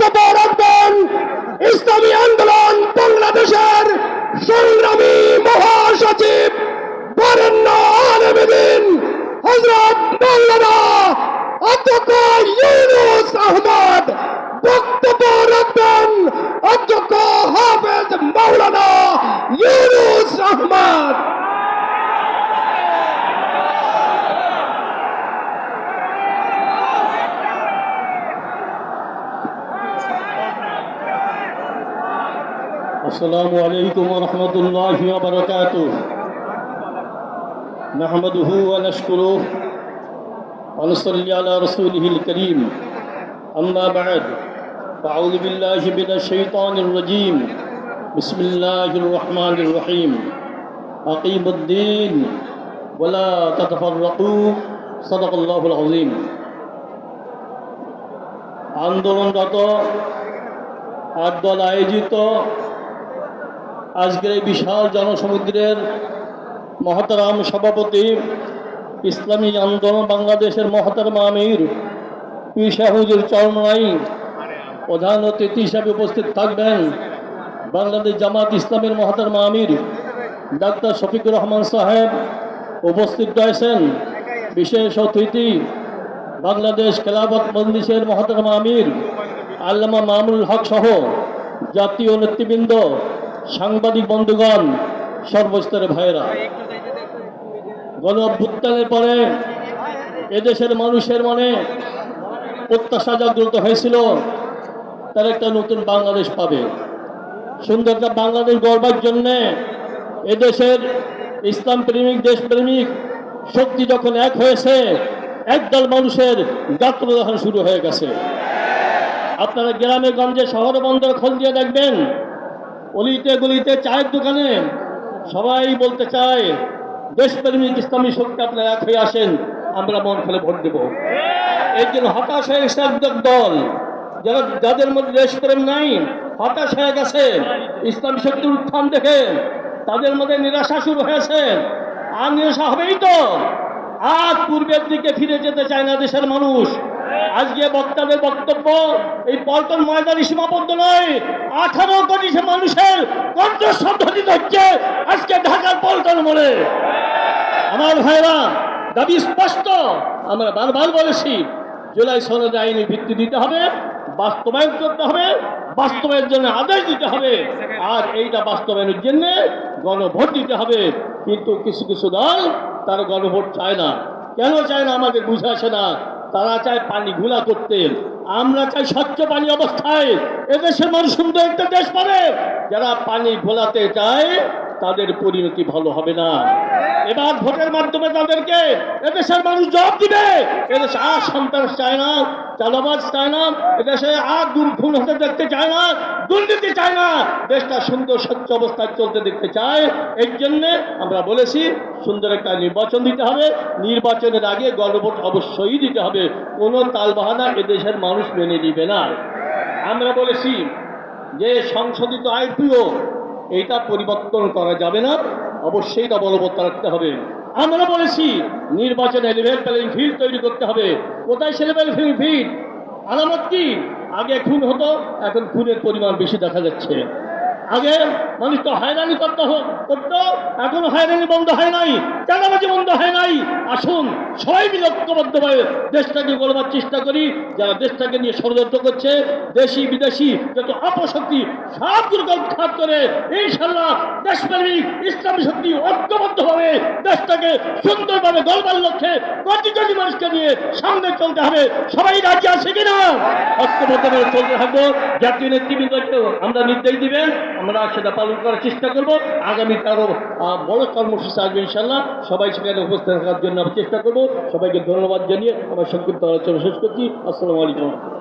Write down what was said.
বক্তব্য রাখবেন ইসলামী আন্দোলন বাংলাদেশের সংগ্রামী মহাসচিব বরেণ্য আলমদিন হজরত মৌলানা অধ্যক্ষ ইউনুস আহমদ বক্তব্য রাখবেন। السلام عليكم ورحمة الله وبركاته نحمده ونشكره ونصلي على رسوله الكريم أما بعد فأعوذ بالله من الشيطان الرجيم بسم الله الرحمن الرحيم أقيموا الدين ولا تتفرقوا صدق الله العظيم আন্দোলনরত আট দল আয়োজিত আজকের এই বিশাল জনসমুদ্রের মহতারাম সভাপতি ইসলামী আন্দোলন বাংলাদেশের মহতারাম আমির পীর শাহুজুর চরমাই প্রধান অতিথি হিসাবে উপস্থিত থাকবেন বাংলাদেশ জামাত ইসলামের মহতারাম আমির, ডাক্তার শফিকুর রহমান সাহেব উপস্থিত রয়েছেন। বিশেষ অতিথি বাংলাদেশ খেলাফত মজলিসের মহতারাম আমির, আল্লামা মামুল হক সহ জাতীয় নেতৃবৃন্দ সাংবাদিক বন্ধুগণ, সর্বস্তরের ভাইয়েরা, গণ অভ্যুত্থানের পরে এদেশের মানুষের মনে প্রত্যাশা জাগ্রত হয়েছিল, তারা একটা নতুন বাংলাদেশ পাবে। সুন্দর একটা বাংলাদেশ গড়বার জন্যে এদেশের ইসলাম প্রেমিক দেশপ্রেমিক শক্তি যখন এক হয়েছে, একদল মানুষের গাত্র যখন শুরু হয়ে গেছে। আপনারা গ্রামে, গঞ্জে, শহর, বন্দর খোঁজ দিয়ে দেখবেন অলিতে গলিতে চায়ের দোকানে সবাই বলতে চায় দেশপ্রেমিক ইসলামী শক্তি আপনারা এক হয়ে আসেন, আমরা মন ফেলে ভোট দেব। এই জন্য হতাশ হয়ে গেছে একদম দল। যারা যাদের মধ্যে দেশপ্রেম নাই, হতাশ হয়ে গেছে। ইসলামী শক্তির উত্থান দেখে তাদের মধ্যে নিরাশা শুরু হয়েছে। আর নিরাশা হবেই তো। আজ পূর্বের দিকে ফিরে যেতে চায় না দেশের মানুষ। আজকে বক্তাদের বক্তব্য, এই পল্টন ময়দানে সীমাবদ্ধ নয়। আঠারো কোটি মানুষের কণ্ঠস্বর ধ্বনিত হচ্ছে আজকে ঢাকার পল্টন মোড়ে। আমার ভাইরা, দাবি স্পষ্ট, আমরা বারবার বলেছি, জুলাই সনদ আইনি ভিত্তি দিতে হবে, বাস্তবায়ন করতে হবে, বাস্তবায়নের জন্য আদেশ দিতে হবে, আর এইটা বাস্তবায়নের জন্য গণভোট দিতে হবে। কিন্তু কিছু কিছু দল তারা গণভোট চায় না। কেন চায় না আমাদের বুঝে আসে না? তারা চায় পানি, ঘোলা করতে। আমরা চাই স্বচ্ছ পানি অবস্থায়। এদেশের মানুষ সুন্দর একটা দেশ পাবে যারা পানি ঘোলাতে চায়, তাদের পরিণতি ভালো হবে না। এবার ভোটের মাধ্যমে তাদেরকে এদেশের মানুষ জবাব দিবে। এদেশে আর সন্ত্রাস চায় না। চালাবাজ চায় না এদেশে আর দুর খুন হতে দেখতে চায় না, দুর্নীতি চায় না। দেশটা সুন্দর, স্বচ্ছ অবস্থায় চলতে দেখতে চায়। এর জন্যে আমরা বলেছি, সুন্দর একটা নির্বাচন দিতে হবে। নির্বাচনের আগে গণভোট অবশ্যই দিতে হবে। কোনো তালবাহানা এদেশের মানুষ মেনে নিবে না। আমরা বলেছি যে সংশোধিত আইপিও এইটা পরিবর্তন করা যাবে না। অবশ্যই তা বলবৎ রাখতে হবে। আমরা বলেছি নির্বাচনে লেভেল প্লেইং ফিল্ড তৈরি করতে হবে। কোথায় সে লেভেল প্লেইং ফিল্ড? আলামত কি? আগে খুন হতো, এখন খুনের পরিমাণ বেশি দেখা যাচ্ছে। আগে মানুষ তো হয়রানি করতে করতো, এখনও হয়রানি বন্ধ হয় নাই, চাঁদাবাজি বন্ধ হয় নাই। আসুন, সবাই মিলে ঐক্যবদ্ধভাবে দেশটাকে গড়বার চেষ্টা করি, যারা দেশটাকে নিয়ে ষড়যন্ত্র করছে, দেশি, বিদেশি, যত অপশক্তি সবগুলোকে উৎখাত করে ইনশাল্লাহ দেশপ্রেমিক, ইসলামী শক্তি ঐক্যবদ্ধভাবে দেশটাকে সুন্দরভাবে গড়বার লক্ষ্যে কোটি কোটি মানুষকে নিয়ে সামনে চলতে হবে। সবাই রাজ্যে আছে কিনা? ঐক্যবদ্ধভাবে চলতে থাকব। জাতীয় নেতৃবৃন্দকেও আমরা নির্দেশ দিবেন। আমরা সেটা পালন করার চেষ্টা করব। আগামী তারও বড় কর্মসূচি আসবে ইনশাল্লাহ সবাই সেখানে উপস্থিত থাকার জন্য আমরা চেষ্টা করব। সবাইকে ধন্যবাদ জানিয়ে আমার সংক্ষিপ্ত আলোচনা শেষ করছি। আসসালামু আলাইকুম।